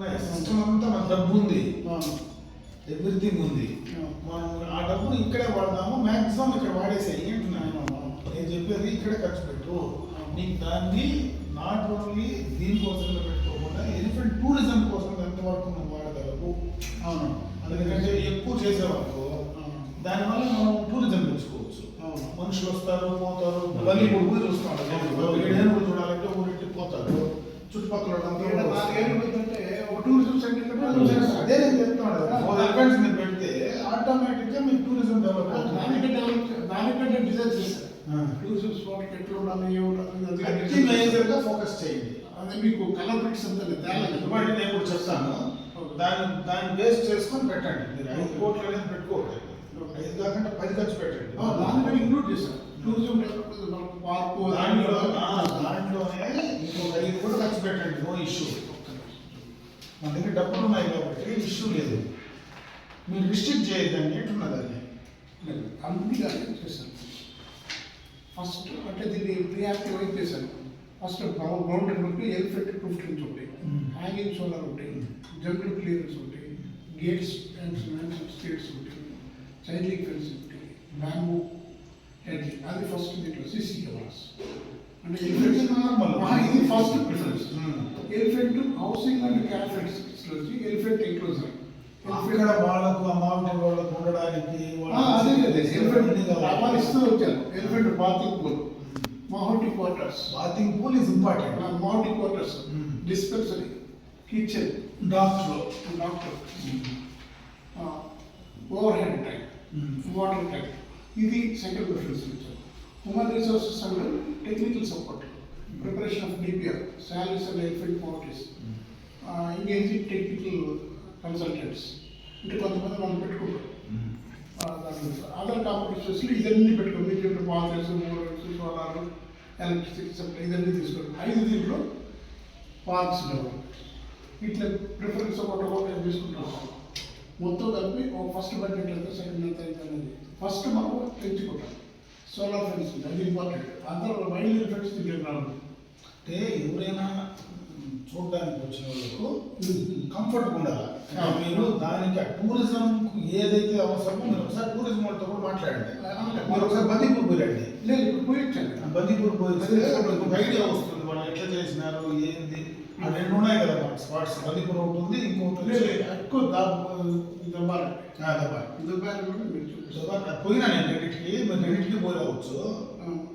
ఉన్నాయి. సిస్టమ్ అంతా మన డబ్బు ఉంది. ఎవ్రీథింగ్ ఉంది. మనం ఆ డబ్బుని ఇక్కడే వాడదాము మాక్సిమం ఇక్కడ వాడేసేయి అంటున్నాను నేను. చెప్పేది ఇక్కడే ఖర్చు పెట్టు. నీకు దాన్ని నాట్ ఓన్లీ దీనికోసం పెట్టుకోకుండా ఎలిఫెంట్ టూరిజం కోసం ఎంతవరకు నువ్వు వాడగలవు? అవును. ఎందుకంటే ఎక్కువ చేసేవాళ్ళు. దానివల్ల మనం టూరిజం పెంచుకోవచ్చు. మనుషులు వస్తారు పోతారు. మళ్ళీ ఇప్పుడు ఊరు చూస్తాడు ఏడుగురు చూడాలంటే ఊరింటి పోతారు చుట్టుపక్కల ఇక్కడ వాళ్ళందరూ నాలుగేళ్ళు వస్తారు. పోతుంటే ఒక టూరిజం సెంటర్ ఇక్కడ అదే నేను చెప్తున్నాను ఫోర్ మీరు పెడితే ఆటోమేటిక్గా మీకు టూరిజం డెవలప్ దానికంటే దానికంటే డిజైన్ చేశారు టూరిజం స్పాట్ ఎట్లా ఉండాలి ఏ ఉండాలి మేజర్గా ఫోకస్ చేయండి అదే మీకు కలర్ ప్రింట్స్ అంతా తేలాలి ఇవ్వండి నేను కూడా చెప్తాను దాన్ని దాన్ని బేస్ చేసుకొని పెట్టండి మీరు ఐదు కోట్లు అనేది పెట్టుకోవద్దు ఐదు కాకుండా పది ఖర్చు పెట్టండి దానికంటే ఇంక్లూడ్ చేశారు టూరిజం డెవలప్మెంట్ పార్కు దాంట్లో దాంట్లోనే ఇంకొక ఐదు కూడా ఖర్చు పెట్టండి నో ఇష్యూ మన దగ్గర డబ్బులు ఉన్నాయి కాబట్టి ఇష్యూ లేదు. మీరు రిస్ట్రిక్ట్ చేయొద్దండి అంటున్నదాన్ని అన్ని కానీ చేశాను. ఫస్ట్ అంటే దీన్ని ప్రియాక్టివేట్ చేశాను. ఫస్ట్ గ్రౌండ్ ఉంటే ఎలిఫెంట్ ప్రూఫ్ ట్రీస్ ఉంటాయి. హ్యాంగింగ్ సోలార్ ఉంటాయి జంగల్ క్లియరెన్స్ ఉంటాయి గేట్స్ అండ్ స్టేట్స్ ఉంటాయి చైల్డ్ ఫెన్స్ ఉంటాయి బ్యాంబూ హెడ్ అది ఫస్ట్ దీంట్లో సీసీ కెమెరాస్ అంటే. ఆ, ఇది first preference. Elephant housing and క్యాఫెట్స్ నుంచి ఎలిఫెంట్ ఎంక్లోజర్ అక్కడ వాళ్ళకు ఆ మౌంటైన్ వాళ్ళకు ఉండడానికి ఆ, అదే అదే. ఎలిఫెంట్. రవాణిస్తూ వచ్చాను elephant bathing pool mahout quarters bathing pool is important mahout quarters. Dispensary kitchen doctor doctor overhead tank water tank ఇది సెకండ్ ప్రిఫరెన్స్ ఇచ్చాను human resources and technical support preparation of DPR salaries and elephant policies engaging technical consultants అంటే కొంతమంది మనం పెట్టుకుంటాం other కాంపిటీషన్స్లో ఇదన్నీ పెట్టుకోండి మీరు చెప్పిన policies models solar electricity supply ఇదన్నీ తీసుకోండి ఐదు దీంట్లో పార్క్స్ డెవలప్ ఇట్లా ప్రిఫరెన్స్ ఒకటి ఒకటి తీసుకుంటాం మొత్తం కలిపి ఒక ఫస్ట్ బడ్జెట్ ఎంత సెకండ్ ఎంత ఎంత అనేది ఫస్ట్ మనం పెంచుకుంటాం సోలార్ ఫెన్స్ అది ఇంపార్టెంట్ అందరూ వైల్డ్ ఎలిఫెంట్స్ తిరిగి రాదు అంటే ఎవరైనా చూడడానికి వచ్చిన వాళ్ళకు కంఫర్ట్ ఉండాలి? మీరు దానికి టూరిజం ఏదైతే అవసరమో మీరు ఒకసారి టూరిజం వాళ్ళతో కూడా మాట్లాడండి. మీరు ఒకసారి బందీపూర్ పోయండి లేదు ఇప్పుడు పోయించండి బందీపూర్ పోయిస్తే ఒక ఐడియా వస్తుంది. వాళ్ళు ఎట్లా చేసినారు ఏంది? ఆ రెండు ఉన్నాయి కదా స్పాట్స్. బందీపూర్ ఒకటి ఉంది ఇంకొకటి ఎక్కువ దబ్బాలి ఆ, దబ్బా. దుబాయ్ కూడా. పోయినా నేను రెండింటికి మీరు రెండింటికి పోరావచ్చు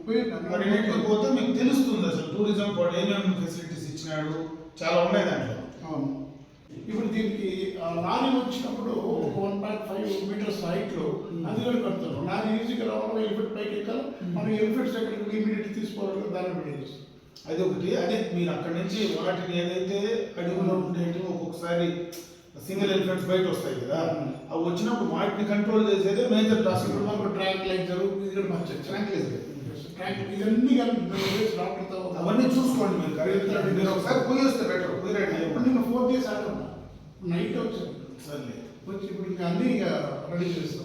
పోయినా. రెండింటికి పోతే మీకు తెలుస్తుంది అసలు టూరిజం కూడా ఏమేమి ఫెసిలిటీస్ ఇచ్చినాడు. చాలా ఉన్నాయి దాంట్లో. అవును. ఇప్పుడు దీనికి లారీ వచ్చినప్పుడు వన్ పాయింట్ ఫైవ్ మీటర్స్ హైట్లో అది కూడా కడతారు. లారీ ఈజీగా రావడం ఎలిఫెంట్ పైకి ఎక్కాలి. మనం ఎలిఫెంట్స్ ఎక్కడికి ఇమీడియట్ తీసుకోవాలి దాన్ని పెట్టేసి అది ఒకటి అదే మీరు అక్కడి నుంచి వాటిని ఏదైతే అడవిలో ఉండేటి ఒక్కొక్కసారి సింగిల్ ఎలిఫెంట్స్ బయట వస్తాయి కదా. అవి వచ్చినప్పుడు వాటిని కంట్రోల్ చేసేదే మేజర్ టాస్క్ ఇప్పుడు మనకు ట్రాక్ లైన్సర్ ఇది కూడా మంచి Tranquilizer. ట్రాక్ ఇవన్నీ కలిపి డాక్టర్తో అవన్నీ చూసుకోండి మీరు కరెక్ట్గా మీరు ఒకసారి పోయి వస్తే బెటర్ పోయి రండి ఇప్పుడు నేను ఫోన్ చేసి ఆడమ్మా నైట్ వచ్చాను సర్లే. వచ్చి ఇప్పుడు ఇంకా అన్నీ ఇక రెడీ చేస్తాం.